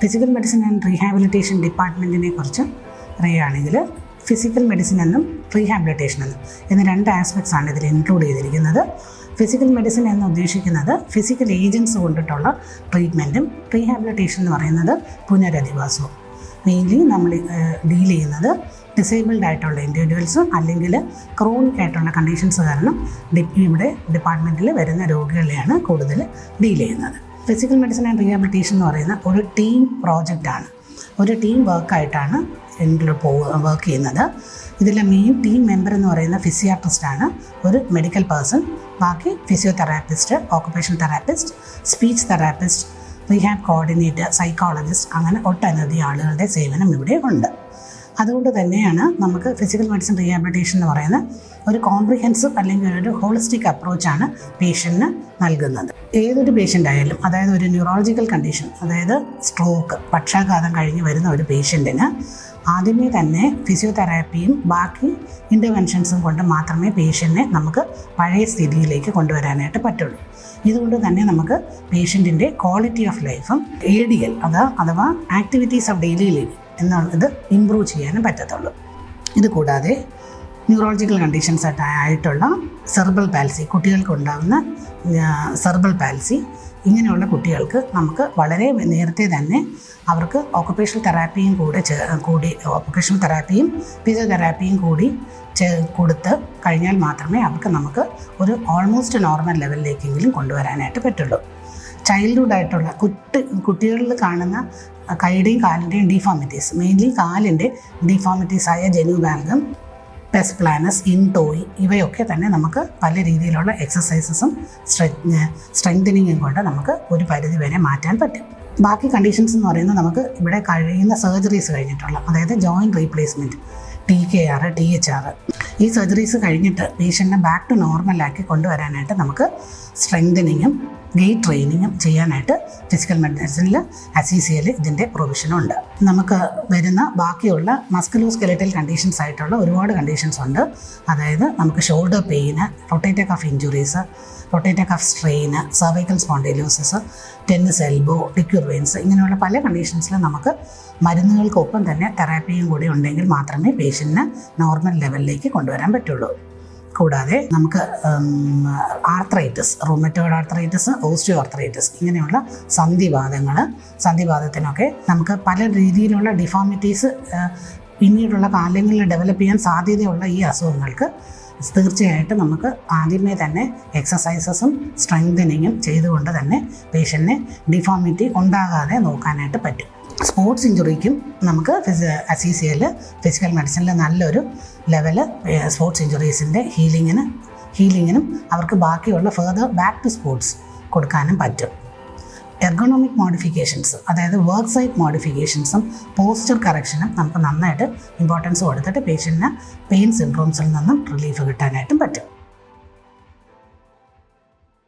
Physical medicine and rehabilitation ഡിപ്പാർട്ട്മെന്റിനെ കുറിച്ച് പറയുകയാണെങ്കിൽ ഫിസിക്കൽ മെഡിസിൻ എന്നും റീഹാബിലിറ്റേഷൻ എന്നും എന്ന രണ്ട് ആസ്പെക്ട്സ് ആണ് ഇതിൽ ഇൻക്ലൂഡ് ചെയ്തിരിക്കുന്നത്. ഫിസിക്കൽ മെഡിസിൻ എന്ന് ഉദ്ദേശിക്കുന്നത് ഫിസിക്കൽ ഏജൻസ് കൊണ്ടിട്ടുള്ള ട്രീറ്റ്മെന്റും റീഹാബിലിറ്റേഷൻ എന്ന് പറയുന്നത് പുനരധിവാസവും. മെയിൻലി നമ്മൾ ഡീൽ ചെയ്യുന്നത് ഡിസേബിൾഡ് ആയിട്ടുള്ള ഇൻഡിവിജ്വൽസും അല്ലെങ്കിൽ ക്രോണിക് ആയിട്ടുള്ള കണ്ടീഷൻസ് കാരണം ഇവിടെ ഡിപ്പാർട്ട്മെന്റിൽ വരുന്ന രോഗികളെയാണ് കൂടുതൽ ഡീൽ ചെയ്യുന്നത്. ഫിസിക്കൽ മെഡിസിൻ ആൻഡ് റീഹാബിലിറ്റേഷൻ എന്ന് പറയുന്ന ഒരു ടീം പ്രോജക്റ്റാണ് ഒരു ടീം വർക്കായിട്ടാണ് ഇതിൽ പോ വർക്ക് ചെയ്യുന്നത്. ഇതിലെ മെയിൻ ടീം മെമ്പർ എന്ന് പറയുന്ന ഫിസിയാട്രിസ്റ്റാണ് ഒരു മെഡിക്കൽ പേഴ്സൺ ബാക്കി physiotherapist occupation therapist speech therapist rehab coordinator psychologist അങ്ങനെ ഒട്ടനവധി ആളുകളുടെ സേവനം ഇവിടെ ഉണ്ട്. അതുകൊണ്ട് തന്നെയാണ് നമുക്ക് ഫിസിക്കൽ മെഡിസിൻ റീഹാബിലിറ്റേഷൻ എന്ന് പറയുന്നത് ഒരു കോംപ്രിഹെൻസീവ് അല്ലെങ്കിൽ ഒരു ഹോളിസ്റ്റിക് അപ്രോച്ചാണ് പേഷ്യന്റിന് നൽകുന്നത്. ഏതൊരു പേഷ്യന്റ് ആയാലും അതായത് ഒരു ന്യൂറോളജിക്കൽ കണ്ടീഷൻ അതായത് സ്ട്രോക്ക് പക്ഷാഘാതം കഴിഞ്ഞ് വരുന്ന ഒരു പേഷ്യന്റിന് ആദ്യമേ തന്നെ ഫിസിയോതെറാപ്പിയും ബാക്കി ഇന്റർവെൻഷൻസും കൊണ്ട് മാത്രമേ പേഷ്യന്റിനെ നമുക്ക് പഴയ സ്ഥിതിയിലേക്ക് കൊണ്ടുവരാനായിട്ട് പറ്റുള്ളൂ. ഇതുകൊണ്ട് തന്നെ നമുക്ക് പേഷ്യന്റിന്റെ ക്വാളിറ്റി ഓഫ് ലൈഫും എ ഡി എൽ അത് അഥവാ ആക്ടിവിറ്റീസ് ഓഫ് ഡെയിലി ലിവിങ് എന്നുള്ളത് ഇമ്പ്രൂവ് ചെയ്യാനും പറ്റത്തുള്ളൂ. ഇത് കൂടാതെ ന്യൂറോളജിക്കൽ കണ്ടീഷൻസ് ആയിട്ടുള്ള സെർബൽ പാൽസി കുട്ടികൾക്ക് ഉണ്ടാകുന്ന സെർബൽ പാൽസി ഇങ്ങനെയുള്ള കുട്ടികൾക്ക് നമുക്ക് വളരെ നേരത്തെ തന്നെ അവർക്ക് ഓക്കുപേഷണൽ തെറാപ്പിയും കൂടെ കൂടി ഓക്കുപേഷണൽ തെറാപ്പിയും ഫിസിയോതെറാപ്പിയും കൂടി കൊടുത്ത് കഴിഞ്ഞാൽ മാത്രമേ അവർക്ക് നമുക്ക് ഒരു ഓൾമോസ്റ്റ് നോർമൽ ലെവലിലേക്കെങ്കിലും കൊണ്ടുവരാനായിട്ട് പറ്റുള്ളൂ. ചൈൽഡ്ഹുഡ് ആയിട്ടുള്ള കുട്ടി കുട്ടികളിൽ കാണുന്ന കൈയുടെയും കാലിന്റെയും ഡിഫോമിറ്റീസ് മെയിൻലി കാലിന്റെ ഡിഫോമിറ്റീസായ ജനുവാൽഗം പെസ് പ്ലാനസ് ഇൻടോയി ഇവയൊക്കെ തന്നെ നമുക്ക് പല രീതിയിലുള്ള എക്സസൈസസും സ്ട്രെങ്തനിങ്ങും കൊണ്ട് നമുക്ക് ഒരു പരിധി വരെ മാറ്റാൻ പറ്റും. ബാക്കി കണ്ടീഷൻസ് എന്ന് പറയുന്നത് നമുക്ക് ഇവിടെ കഴിയുന്ന സർജറീസ് കഴിഞ്ഞിട്ടുള്ള അതായത് joint replacement T K R T H R ഈ സർജറീസ് കഴിഞ്ഞിട്ട് പേഷ്യന്റിനെ ബാക്ക് ടു നോർമലാക്കി കൊണ്ടുവരാനായിട്ട് നമുക്ക് സ്ട്രെങ്തനിങ്ങും ഗെയ്റ്റ് ട്രെയിനിങ്ങും ചെയ്യാനായിട്ട് ഫിസിക്കൽ മെഡിസിനിൽ അസീസിയയിൽ ഇതിന്റെ പ്രൊവിഷനുണ്ട് നമുക്ക് വരുന്ന ബാക്കിയുള്ള മസ്കുലോ സ്കെലറ്റൽ കണ്ടീഷൻസ് ആയിട്ടുള്ള ഒരുപാട് കണ്ടീഷൻസ് ഉണ്ട്. അതായത് നമുക്ക് shoulder pain rotator cuff injuries rotator cuff strain cervical spondylosis tennis elbow de Quervain's ഇങ്ങനെയുള്ള പല കണ്ടീഷൻസിലും നമുക്ക് മരുന്നുകൾക്കൊപ്പം തന്നെ തെറാപ്പിയും കൂടി ഉണ്ടെങ്കിൽ മാത്രമേ പേഷ്യന്റിനെ നോർമൽ ലെവലിലേക്ക് കൊണ്ടുവരാൻ പറ്റുള്ളൂ. കൂടാതെ നമുക്ക് arthritis rheumatoid arthritis osteoarthritis ഇങ്ങനെയുള്ള സന്ധിവാദങ്ങൾ സന്ധിവാദത്തിനൊക്കെ നമുക്ക് പല രീതിയിലുള്ള ഡിഫോമിറ്റീസ് പിന്നീടുള്ള കാലങ്ങളിൽ ഡെവലപ്പ് ചെയ്യാൻ സാധ്യതയുള്ള ഈ അസുഖങ്ങൾക്ക് തീർച്ചയായിട്ടും നമുക്ക് ആദ്യമേ തന്നെ എക്സസൈസസും സ്ട്രെങ്തനിങ്ങും ചെയ്തുകൊണ്ട് തന്നെ പേഷ്യന്റിനെ ഡിഫോമിറ്റി ഉണ്ടാകാതെ നോക്കാനായിട്ട് പറ്റും. സ്പോർട്സ് ഇഞ്ചുറിക്കും നമുക്ക് അസീസിയയിൽ ഫിസിക്കൽ മെഡിസിനിൽ നല്ലൊരു ലെവൽ സ്പോർട്സ് ഇഞ്ചുറീസിന്റെ ഹീലിങ്ങിന് ഹീലിങ്ങിനും അവർക്ക് ബാക്കിയുള്ള ഫെർദർ ബാക്ക് ടു സ്പോർട്സ് കൊടുക്കാനും പറ്റും. എർഗണോമിക് മോഡിഫിക്കേഷൻസ് അതായത് വർക്ക് സൈറ്റ് മോഡിഫിക്കേഷൻസും പോസ്റ്റർ കറക്ഷനും നമുക്ക് നന്നായിട്ട് ഇമ്പോർട്ടൻസ് കൊടുത്തിട്ട് പേഷ്യന്റിന് പെയിൻ സിൻഡ്രോംസിൽ നിന്നും റിലീഫ് കിട്ടാനായിട്ടും പറ്റും.